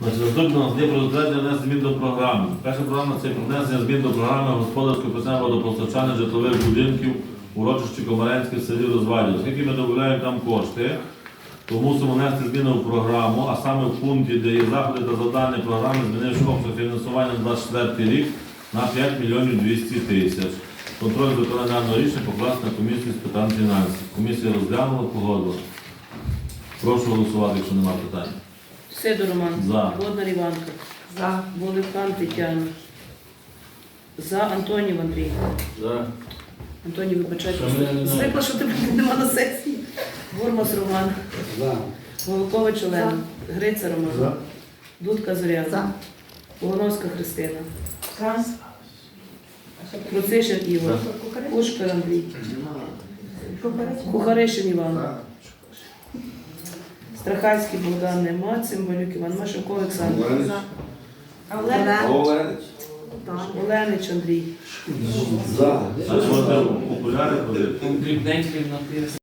Наступне нас є про затвердження внесення змін до програми. Перша програма це про внесення змін до програми господарського питання водопостачання житлових будинків урочищі Комаренське в селі Розвалі. Оскільки ми додаємо там кошти, то мусимо внести зміни в програму, а саме в пункті, де є заходи та завдання програми, змінивши обсяг фінансування на 24 рік на 5 мільйонів 200 тисяч. Контроль виконання рішення покласти на комісію з питань фінансів. Комісія розглянула, погодила. Прошу голосувати, якщо немає питань. Сидор Роман. За. Водна Іванка. За. Воликан Тетяна. За Антонів Андрій. За. Антонів, вибачайте. Звикла, що тебе нема на сесії. Гормас Роман. За. Волкович Олена. Гриця Роман. Дудка Зоряна. За. Лугановська Христина. За. Процишин Ігор. Пушкар Андрій. Кухаришин Іван. Страхальський Богдан нема. Цимбалюк Іван. Машенко Олександр. Олег. Оленич Андрій. За. Дрібненький напис.